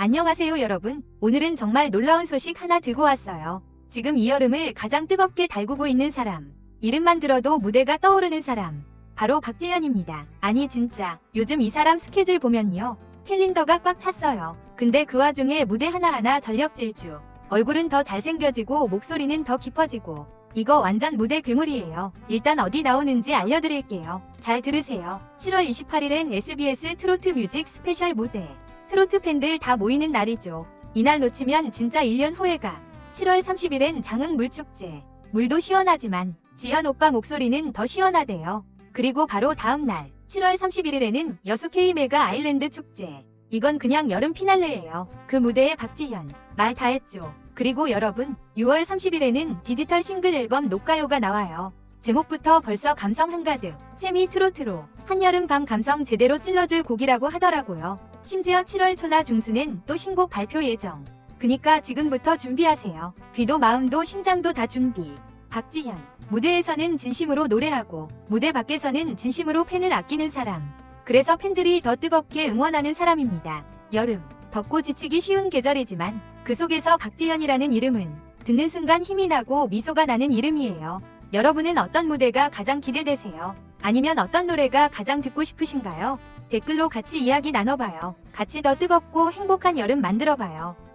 안녕하세요 여러분. 오늘은 정말 놀라운 소식 하나 들고 왔어요. 지금 이 여름을 가장 뜨겁게 달구고 있는 사람. 이름만 들어도 무대가 떠오르는 사람. 바로 박지현입니다. 아니 진짜 요즘 이 사람 스케줄 보면요. 캘린더가 꽉 찼어요. 근데 그 와중에 무대 하나하나 전력 질주. 얼굴은 더 잘생겨지고 목소리는 더 깊어지고 이거 완전 무대 괴물이에요. 일단 어디 나오는지 알려드릴게요. 잘 들으세요. 7월 28일엔 SBS 트로트 뮤직 스페셜 무대. 트로트 팬들 다 모이는 날이죠. 이날 놓치면 진짜 1년 후회가. 7월 30일엔 장흥 물축제. 물도 시원하지만 지현 오빠 목소리는 더 시원하대요. 그리고 바로 다음 날 7월 31일에는 여수 K메가 아일랜드 축제. 이건 그냥 여름 피날레예요. 그 무대에 박지현 말 다 했죠. 그리고 여러분 6월 30일에는 디지털 싱글 앨범 녹가요가 나와요. 제목부터 벌써 감성 한가득 세미 트로트로 한여름 밤 감성 제대로 찔러줄 곡이라고 하더라고요. 심지어 7월 초나 중순엔 또 신곡 발표 예정. 그니까 지금부터 준비하세요. 귀도 마음도 심장도 다 준비. 박지현 무대에서는 진심으로 노래하고 무대 밖에서는 진심으로 팬을 아끼는 사람. 그래서 팬들이 더 뜨겁게 응원하는 사람입니다. 여름 덥고 지치기 쉬운 계절이지만 그 속에서 박지현이라는 이름은 듣는 순간 힘이 나고 미소가 나는 이름이에요. 여러분은 어떤 무대가 가장 기대되세요? 아니면 어떤 노래가 가장 듣고 싶으신가요? 댓글로 같이 이야기 나눠봐요. 같이 더 뜨겁고 행복한 여름 만들어봐요.